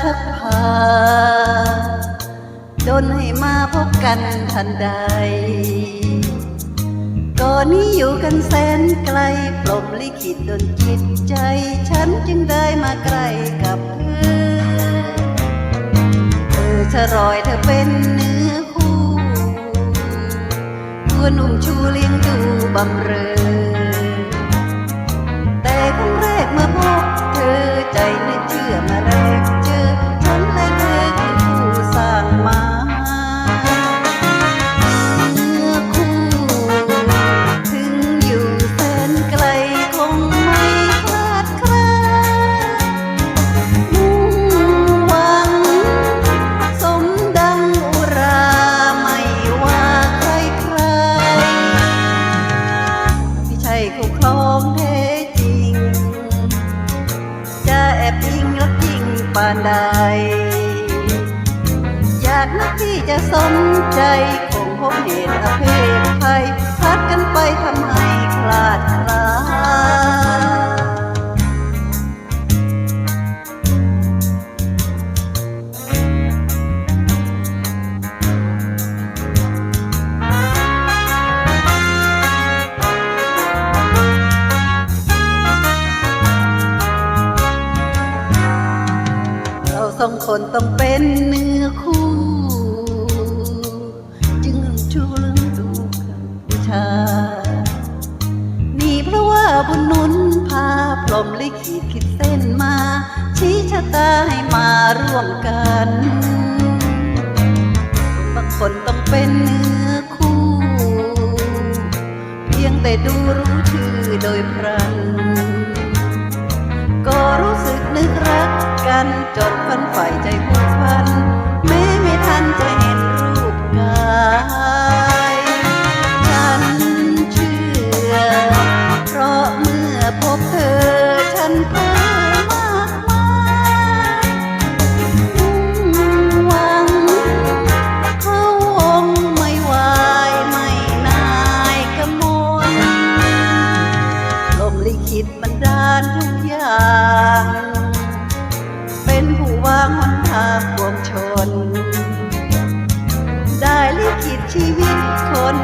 ชักพาดนให้มาพบกันทันใด ก่อนนี้อยู่กันแสนไกลปลมลิขิตดนจิตใจ ฉันจึงได้มาใกล้กับเธอเธอชะรอยเธอเป็นเนื้อคู่ตัวหนุ่มชูเลี้ยงดูบำเรอแต่ครั้งแรกเมื่อพบเธอ ใด อยากนักที่จะสนใจคงพบเหตุอเพศภัยพัดกันไปทำไม เราสองคนต้องเป็นเนื้อคู่ จึงชูเรื่องดูกัมพูชา นี่เพราะว่าบุญนุนพาพรมลิขิตคิดเส้นมา ชี้ชะตาให้มาร่วมกัน บางคนต้องเป็นเนื้อคู่ เพียงแต่ดูรู้ชื่อโดยพรันก็รู้สึกนึกรัก กันจนฝันใฝ่ใจ หนทางปวงชน ได้ลิขิตชีวิตคน